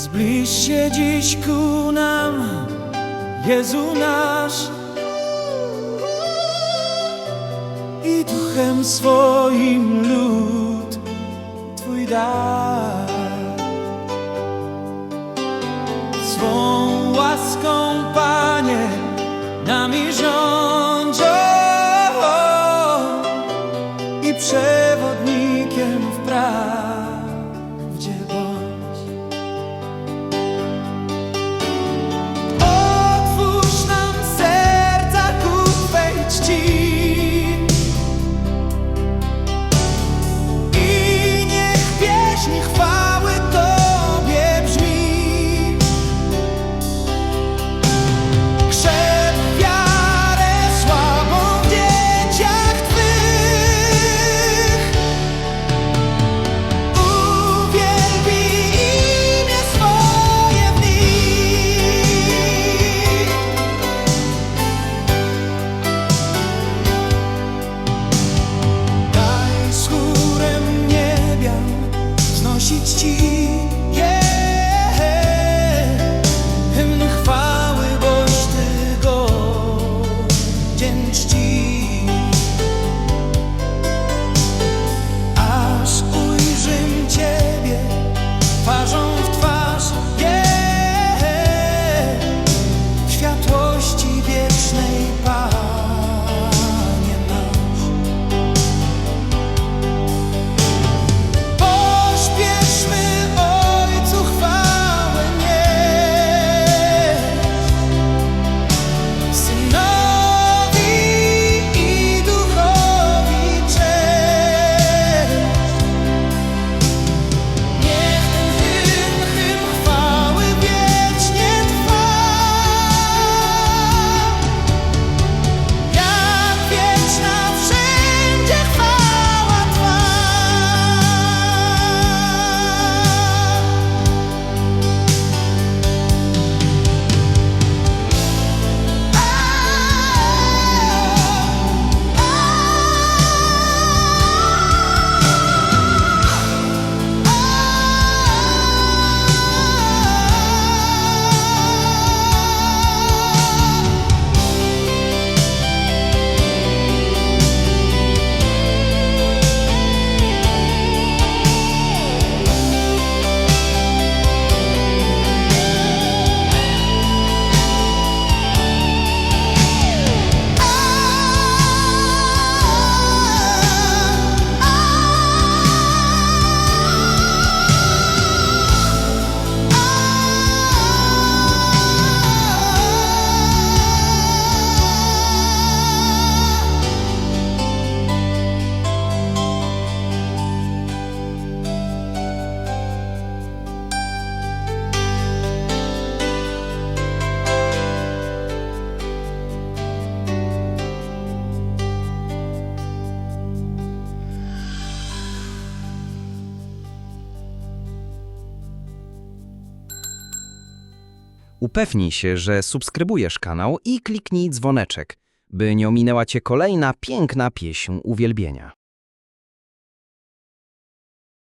Zbliż się dziś ku nam, Jezu nasz. I duchem swoim lud Twój dar. Swą łaską, Panie, nami rządź. I przewodnikiem 10 ci Upewnij się, że subskrybujesz kanał i kliknij dzwoneczek, by nie ominęła Cię kolejna piękna pieśń uwielbienia.